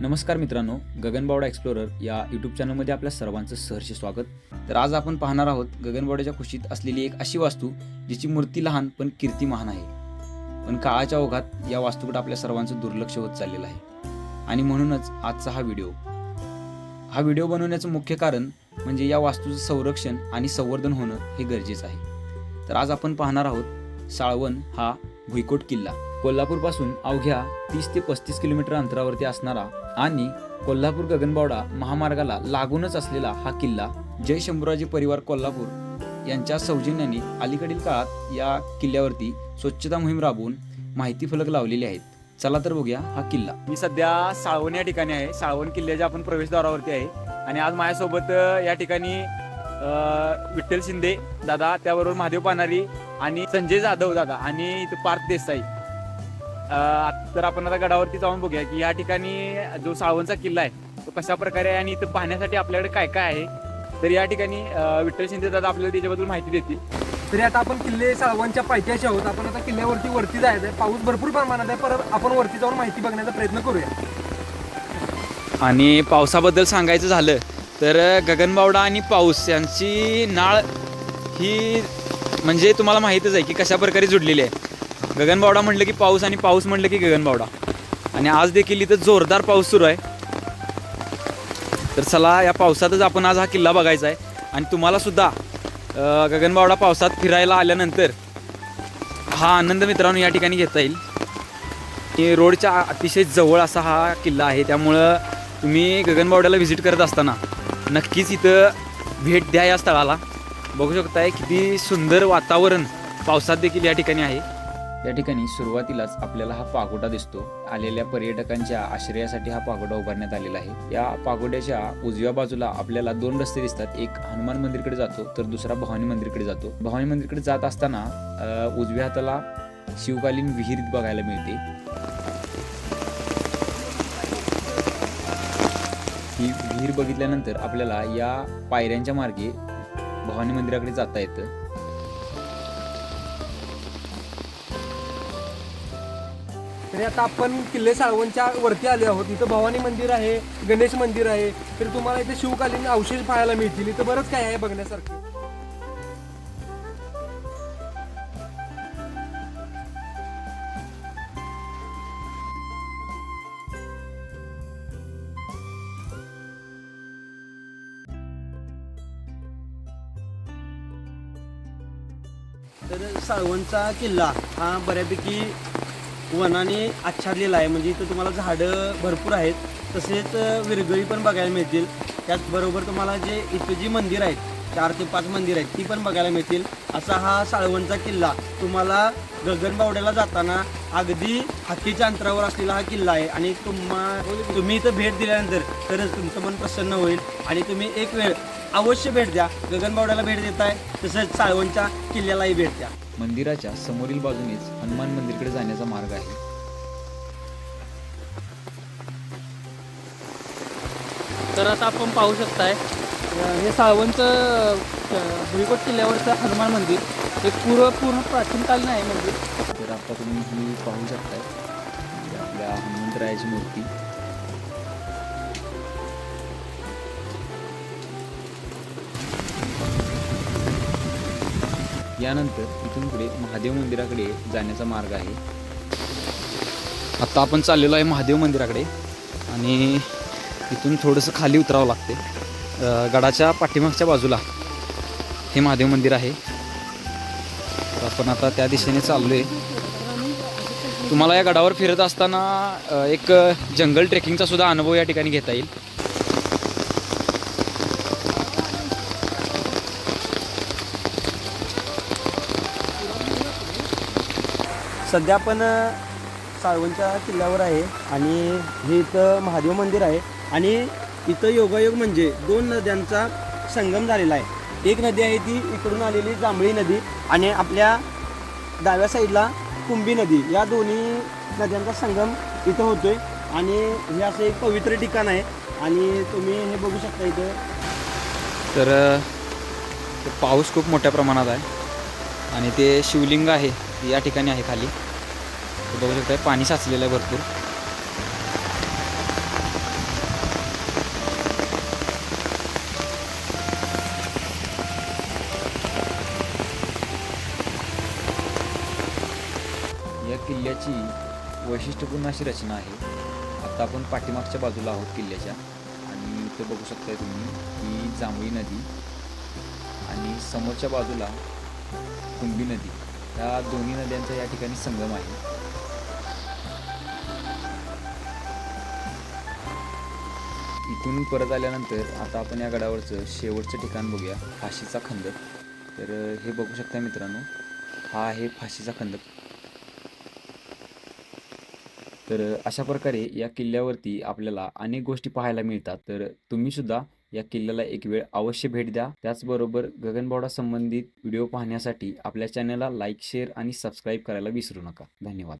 नमस्कार मित्रांनो गगनबावडा एक्सप्लोरर या यूट्यूब चॅनलमध्ये आपल्या सर्वांचं सहर्ष स्वागत. तर आज आपण पाहणार आहोत गगनबावड्याच्या कुशीत असलेली एक अशी वास्तू जिची मूर्ती लहान पण कीर्ती महान आहे. पण काळाच्या ओघात या वास्तूकडे आपल्या सर्वांचं दुर्लक्ष होत चाललेलं आहे. आणि म्हणूनच आजचा हा व्हिडिओ. हा व्हिडिओ बनवण्याचं मुख्य कारण म्हणजे या वास्तूचं संरक्षण आणि संवर्धन होणं हे गरजेचं आहे. तर आज आपण पाहणार आहोत साळवण हा भुईकोट किल्ला कोल्हापूरपासून अवघ्या तीस ते पस्तीस किलोमीटर अंतरावरती असणारा आणि कोल्हापूर गगनबावडा महामार्गाला लागूनच असलेला हा किल्ला जय शंभूराजे परिवार कोल्हापूर यांच्या सौजन्याने अलीकडील काळात या किल्ल्यावरती स्वच्छता मोहीम राबवून माहिती फलक लावलेले आहेत. चला तर बघूया हा किल्ला. मी सध्या साळवण या ठिकाणी आहे. साळवण किल्ल्याच्या आपण प्रवेशद्वारावरती आहे. आणि आज माझ्यासोबत या ठिकाणी विठ्ठल शिंदे दादा त्याबरोबर महादेव पानारी आणि संजय जाधव दादा आणि इथं पार्थ देसाई. अ, तर आपण आता गडावरती जाऊन बघूया की या ठिकाणी जो साळवणचा किल्ला आहे तो कशा प्रकारे आहे आणि इथं पाहण्यासाठी आपल्याकडे काय काय आहे? तर या ठिकाणी विठ्ठल शिंदे दादा आपल्याला त्याच्याबद्दल माहिती देतील. तरी आता आपण किल्ले साळवांच्या पायथ्याशी आहोत. आपण आता किल्ल्यावरती वरती जायचं आहे. पाऊस भरपूर प्रमाणात आहे. परत आपण वरती जाऊन माहिती बघण्याचा प्रयत्न करूया. आणि पावसाबद्दल सांगायचं झालं तर गगनबावडा आणि पाऊस यांची नाळ ही म्हणजे तुम्हाला माहीतच आहे की कशा प्रकारे जुडलेली आहे. गगनबावडा म्हटलं की पाऊस आणि पाऊस म्हटलं की गगनबावडा. आणि आज देखील इथं जोरदार पाऊस सुरू आहे. तर चला या पावसातच आपण आज हा किल्ला बघायचा आहे. आणि तुम्हालासुद्धा गगनबावडा पावसात फिरायला आल्यानंतर हा आनंद मित्रांनो या ठिकाणी घेता येईल. की रोडच्या अतिशय जवळ असा हा किल्ला आहे. त्यामुळं तुम्ही गगनबावड्याला व्हिजिट करत असताना नक्कीच इथं भेट द्या या स्थळाला. बघू शकताय किती सुंदर वातावरण पावसात देखील या ठिकाणी आहे. या ठिकाणी सुरुवातीलाच आपल्याला हा पागोडा दिसतो. आलेल्या पर्यटकांच्या आश्रयासाठी हा पागोडा उभारण्यात आलेला आहे. या पागोड्याच्या उजव्या बाजूला आपल्याला दोन रस्ते दिसतात. एक हनुमान मंदिरकडे जातो तर दुसरा भवानी मंदिरकडे जातो. भवानी मंदिरकडे जात असताना उजव्या हाताला शिवकालीन विहीर बघायला मिळते. ही विहीर बघितल्यानंतर आपल्याला या पायऱ्यांच्या मार्गे भवानी मंदिराकडे जाता येतं. तरी आता आपण किल्ले साळवणच्या वरती आले आहोत. इथं भवानी मंदिर आहे गणेश मंदिर आहे. तर तुम्हाला इथे शिवकालीन अवशेष पाहायला मिळतील. इथं बरंच काय आहे बघण्यासारखं. तर साळवणचा किल्ला हा बऱ्यापैकी वनाने आच्छादलेला आहे. म्हणजे इथं तुम्हाला झाडं भरपूर आहेत. तसेच विरगळी पण बघायला मिळतील. त्याचबरोबर तुम्हाला जे इथं जी मंदिर आहेत चार ते पाच मंदिर आहेत ती पण बघायला मिळतील. असा हा साळवणचा किल्ला तुम्हाला गगनबावड्याला जाताना अगदी हातीच्या अंतरावर असलेला हा किल्ला आहे. आणि तुम्हा तुम्ही इथं भेट दिल्यानंतर तरच तुमचं मन प्रसन्न होईल. आणि तुम्ही एक वेळ अवश्य भेट द्या. गगनबावड्याला भेट देताय तसंच साळवणच्या किल्ल्यालाही भेट द्या. मंदिराच्या समोरील बाजूनेच हनुमान मंदिरकडे जाण्याचा मार्ग आहे. तर आता आपण पाहू शकताय हे साळवणचं भुईकोट किल्ल्यावरचं हनुमान मंदिर. हे पूर्व पूर्ण प्राचीनकालीन आहे म्हणजे. तर आता तुम्ही ही पाहू शकताय. आपल्या हनुमंतरायाची मूर्ती. यानंतर इथून पुढे महादेव मंदिराकडे जाण्याचा मार्ग आहे. आता आपण चाललेलो आहे महादेव मंदिराकडे आणि इथून थोडंसं खाली उतरावं लागते. गडाच्या पाठीमागच्या बाजूला हे महादेव मंदिर आहे. आपण आता त्या दिशेने चाललोय. तुम्हाला या गडावर फिरत असताना एक जंगल ट्रेकिंगचा सुद्धा अनुभव या ठिकाणी घेता येईल. सध्या आपण साळवणच्या किल्ल्यावर आहे आणि हे इथं महादेव मंदिर आहे. आणि इथं योगायोग म्हणजे दोन नद्यांचा संगम झालेला आहे. एक नदी आहे ती इकडून आलेली जांभळी नदी आणि आपल्या डाव्या साईडला कुंभी नदी. या दोन्ही नद्यांचा संगम इथं होतोय. आणि हे असं एक पवित्र ठिकाण आहे. आणि तुम्ही हे बघू शकता इथं. तर पाऊस खूप मोठ्या प्रमाणात आहे. आणि ते शिवलिंग आहे. या ठिकाणी आहे खाली. बघू शकता पाणी साचलेलं आहे भरपूर. किल्ल्याची वैशिष्ट्यपूर्ण अशी रचना आहे. आता आपण पाठीमागच्या बाजूला आहोत किल्ल्याच्या. आणि इथे बघू शकताय तुम्ही ही जांभळी नदी आणि समोरच्या बाजूला कुंभी नदी. या दोन्ही नद्यांचा या ठिकाणी संगम आहे. इथून परत आल्यानंतर आता आपण या गडावरचं शेवटचं ठिकाण बघूया फाशीचा खंदक तर हे बघू शकता मित्रांनो हा आहे फाशीचा खंदक तर अशा प्रकारे या किल्ल्यावरती आपल्याला अनेक गोष्टी पाहायला मिळतात. तर तुम्ही सुद्धा या किल्ल्याला एक वेळ अवश्य भेट द्या. त्याचबरोबर गगनबावडा संबंधित व्हिडिओ पाहण्यासाठी आपल्या चॅनलला लाईक शेअर आणि सबस्क्राईब करायला विसरू नका. धन्यवाद.